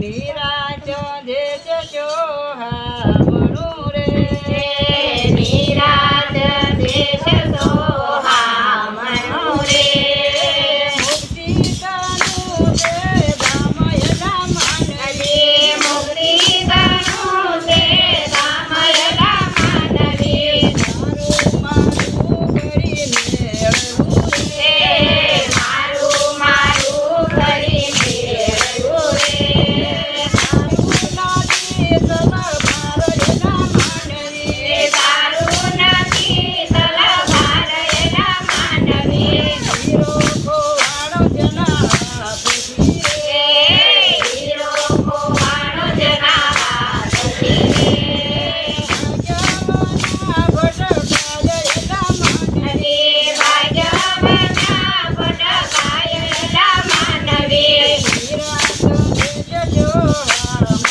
Mira, yo, de, yo, yo. bottom.